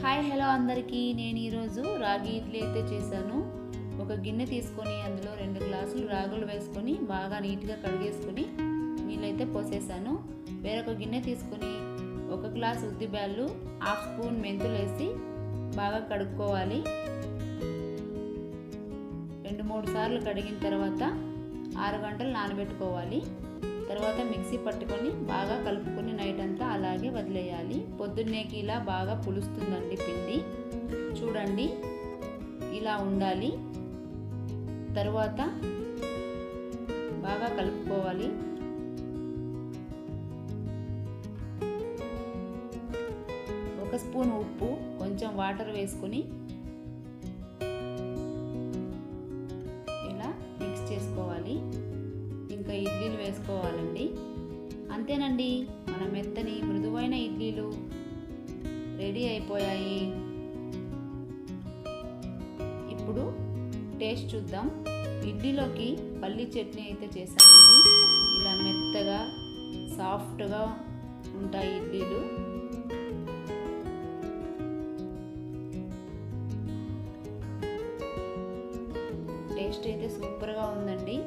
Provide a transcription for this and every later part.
Hi hello అందరికీ. నేను ఈరోజు రాగి ఇడ్లీ అయితే చేశాను. ఒక గిన్నె తీసుకొని అందులో రెండు గ్లాసులు రాగులు వేసుకొని బాగా నీట్గా కడిగేసుకొని నీళ్ళైతే పోసేసాను. వేరొక గిన్నె తీసుకొని ఒక గ్లాస్ ఉద్దిబ్యాళ్ళు హాఫ్ స్పూన్ మెంతులు వేసి బాగా కడుక్కోవాలి. రెండు మూడు సార్లు కడిగిన తర్వాత ఆరు గంటలు నానబెట్టుకోవాలి. తర్వాత మిక్సీ పట్టుకొని బాగా కలుపుకొని అలాగే వదిలేయాలి. పొద్దున్నేకి ఇలా బాగా పులుస్తుందండి పిండి. చూడండి ఇలా ఉండాలి. తరువాత బాగా కలుపుకోవాలి. ఒక స్పూన్ ఉప్పు కొంచెం వాటర్ వేసుకొని ఇలా మిక్స్ చేసుకోవాలి. ఇంకా ఇడ్లీలు వేసుకోవాలండి. అంతేనండి. రెడీ అయిపోయాయి. ఇప్పుడు టేస్ట్ చూద్దాం. ఇడ్లీలోకి పల్లి చట్నీ అయితే చేశానండి. ఇలా మెత్తగా సాఫ్ట్గా ఉంటాయి ఇడ్లీలు. టేస్ట్ అయితే సూపర్గా ఉందండి.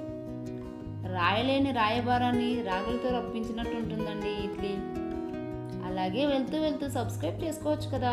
రాయలేని రాయబారాన్ని రాగులతో రప్పించినట్టు ఉంటుందండి ఇడ్లీ. అలాగే వెళ్తూ వెళ్తూ సబ్స్క్రైబ్ చేసుకోవచ్చు కదా.